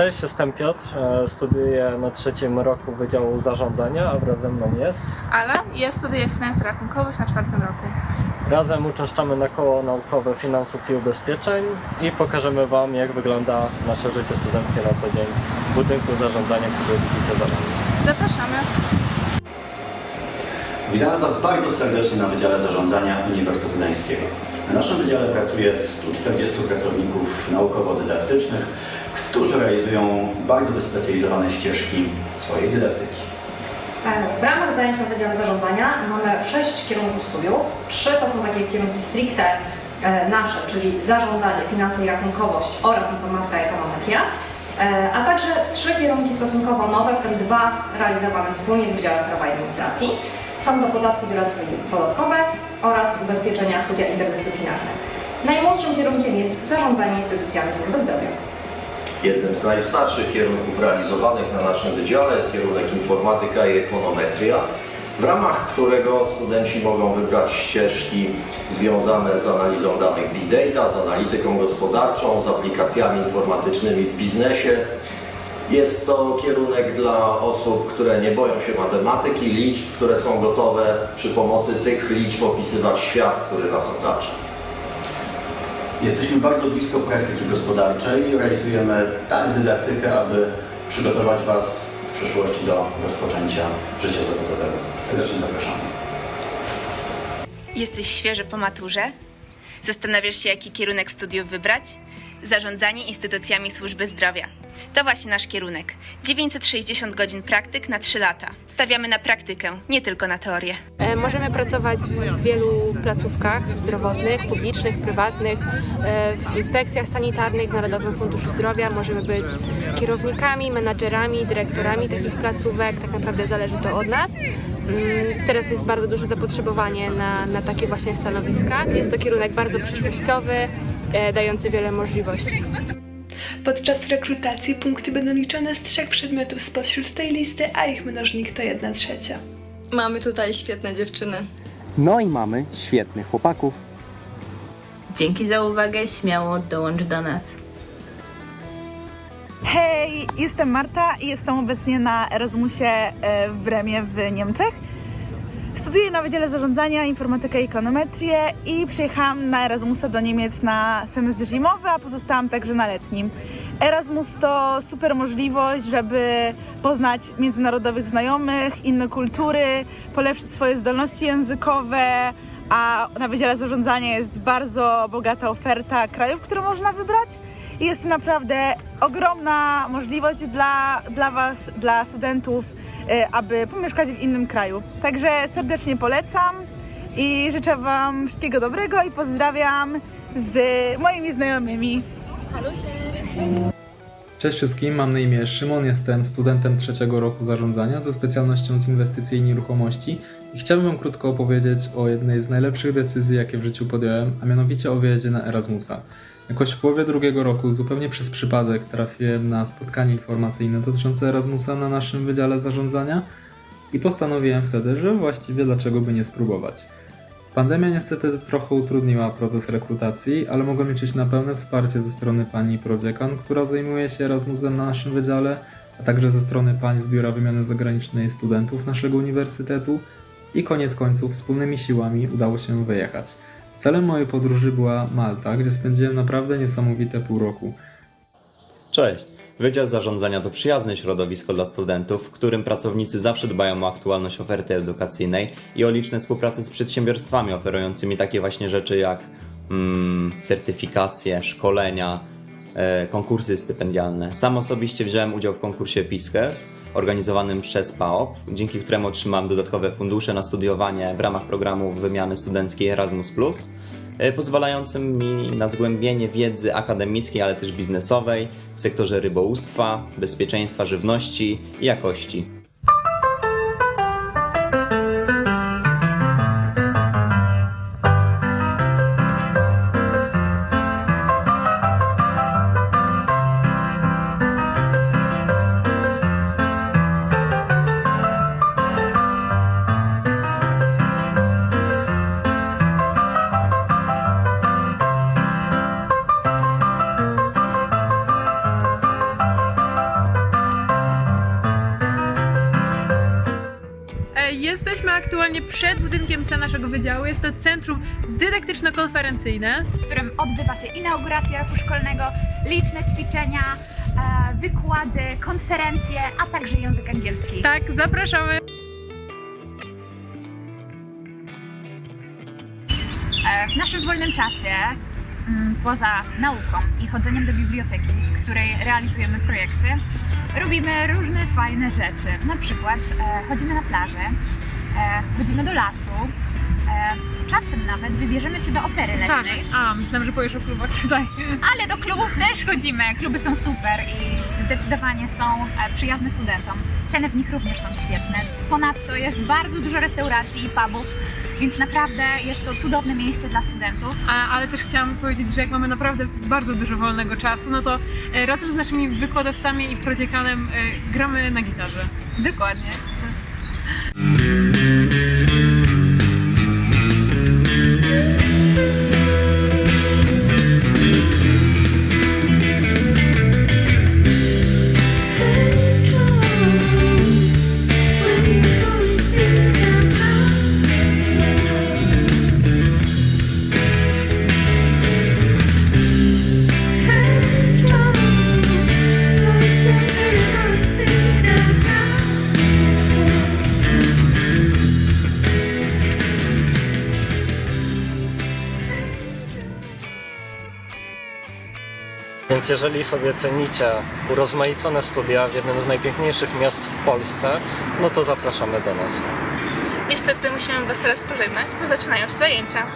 Cześć, jestem Piotr, e, studiuję na trzecim roku Wydziału Zarządzania, a wraz ze mną jest. Ala, ja studiuję finansy rachunkowość na czwartym roku. Razem uczęszczamy na koło naukowe finansów i ubezpieczeń i pokażemy Wam, jak wygląda nasze życie studenckie na co dzień w budynku zarządzania, który widzicie za nami. Zapraszamy. Witamy Was bardzo serdecznie na Wydziale Zarządzania Uniwersytetu Gdańskiego. Na naszym wydziale pracuje 140 pracowników naukowo-dydaktycznych, którzy realizują bardzo wyspecjalizowane ścieżki swojej dydaktyki. E, W ramach zajęć na Wydziale Zarządzania mamy sześć kierunków studiów. Trzy to są takie kierunki stricte e, nasze, czyli zarządzanie, finanse i rachunkowość oraz informatyka i ekonometria. E, A także trzy kierunki stosunkowo nowe, w tym dwa realizowane wspólnie z Wydziałem Prawa i Administracji. Są to podatki doradztwo podatkowe oraz ubezpieczenia studia interdyscyplinarne. Najmłodszym kierunkiem jest zarządzanie instytucjami służby zdrowia. Jednym z najstarszych kierunków realizowanych na naszym wydziale jest kierunek informatyka i ekonometria, w ramach którego studenci mogą wybrać ścieżki związane z analizą danych big data, z analityką gospodarczą, z aplikacjami informatycznymi w biznesie. Jest to kierunek dla osób, które nie boją się matematyki, liczb, które są gotowe przy pomocy tych liczb opisywać świat, który nas otacza. Jesteśmy bardzo blisko praktyki gospodarczej i realizujemy tak dydaktykę, aby przygotować Was w przyszłości do rozpoczęcia życia zawodowego. Serdecznie zapraszamy. Jesteś świeży po maturze? Zastanawiasz się, jaki kierunek studiów wybrać? Zarządzanie instytucjami służby zdrowia. To właśnie nasz kierunek. 960 godzin praktyk na 3 lata. Stawiamy na praktykę, nie tylko na teorię. E, Możemy pracować w wielu placówkach zdrowotnych, publicznych, prywatnych, e, w inspekcjach sanitarnych, w Narodowym Funduszu Zdrowia. Możemy być kierownikami, menadżerami, dyrektorami takich placówek. Tak naprawdę zależy to od nas. Mm, Teraz jest bardzo duże zapotrzebowanie na, na takie właśnie stanowiska. Jest to kierunek bardzo przyszłościowy, e, dający wiele możliwości. Podczas rekrutacji punkty będą liczone z trzech przedmiotów spośród tej listy, a ich mnożnik to jedna trzecia. Mamy tutaj świetne dziewczyny. No i mamy świetnych chłopaków. Dzięki za uwagę, śmiało dołącz do nas. Hej, jestem Marta i jestem obecnie na Erasmusie e, w Bremie w Niemczech. Studiuję na Wydziale Zarządzania, Informatykę i Ekonometrię i przyjechałam na Erasmusa do Niemiec na semestr zimowy, a pozostałam także na letnim. Erasmus to super możliwość, żeby poznać międzynarodowych znajomych, inne kultury, polepszyć swoje zdolności językowe, a na Wydziale Zarządzania jest bardzo bogata oferta krajów, które można wybrać. I jest to naprawdę ogromna możliwość dla, dla Was, dla studentów, aby pomieszkać w innym kraju. Także serdecznie polecam i życzę Wam wszystkiego dobrego i pozdrawiam z moimi znajomymi. Cześć wszystkim, mam na imię Szymon, jestem studentem trzeciego roku zarządzania ze specjalnością z inwestycji i nieruchomości i chciałbym Wam krótko opowiedzieć o jednej z najlepszych decyzji, jakie w życiu podjąłem, a mianowicie o wyjeździe na Erasmusa. Jakoś w połowie drugiego roku, zupełnie przez przypadek, trafiłem na spotkanie informacyjne dotyczące Erasmusa na naszym Wydziale Zarządzania i postanowiłem wtedy, że właściwie dlaczego by nie spróbować. Pandemia niestety trochę utrudniła proces rekrutacji, ale mogłem liczyć na pełne wsparcie ze strony pani prodziekan, która zajmuje się Erasmusem na naszym wydziale, a także ze strony pań z Biura Wymiany Zagranicznej studentów naszego uniwersytetu i koniec końców wspólnymi siłami udało się wyjechać. Celem mojej podróży była Malta, gdzie spędziłem naprawdę niesamowite pół roku. Cześć! Wydział Zarządzania to przyjazne środowisko dla studentów, w którym pracownicy zawsze dbają o aktualność oferty edukacyjnej i o liczne współprace z przedsiębiorstwami oferującymi takie właśnie rzeczy jak mm, certyfikacje, szkolenia, konkursy stypendialne. Sam osobiście wziąłem udział w konkursie PISKES organizowanym przez PAOP, dzięki któremu otrzymałem dodatkowe fundusze na studiowanie w ramach programu wymiany studenckiej Erasmus+, e, pozwalającym mi na zgłębienie wiedzy akademickiej, ale też biznesowej w sektorze rybołówstwa, bezpieczeństwa żywności i jakości. Aktualnie przed budynkiem C naszego wydziału. Jest to centrum dydaktyczno-konferencyjne, w którym odbywa się inauguracja roku szkolnego, liczne ćwiczenia, e, wykłady, konferencje, a także język angielski. Tak, zapraszamy. E, W naszym wolnym czasie, mm, poza nauką i chodzeniem do biblioteki, w której realizujemy projekty, robimy różne fajne rzeczy. Na przykład e, chodzimy na plażę, chodzimy do lasu, e, czasem nawet wybierzemy się do opery Zdarzać. leśnej. A, myślałam, że powiesz o klubach tutaj. Ale do klubów też chodzimy. Kluby są super i zdecydowanie są e, przyjazne studentom. Ceny w nich również są świetne. Ponadto jest bardzo dużo restauracji i pubów, więc naprawdę jest to cudowne miejsce dla studentów. A, ale też chciałam powiedzieć, że jak mamy naprawdę bardzo dużo wolnego czasu, no to e, razem z naszymi wykładowcami i prodziekanem e, gramy na gitarze. Dokładnie. Jeżeli sobie cenicie urozmaicone studia w jednym z najpiękniejszych miast w Polsce, no to zapraszamy do nas. Niestety musimy Was teraz pożegnać, bo zaczynają się zajęcia.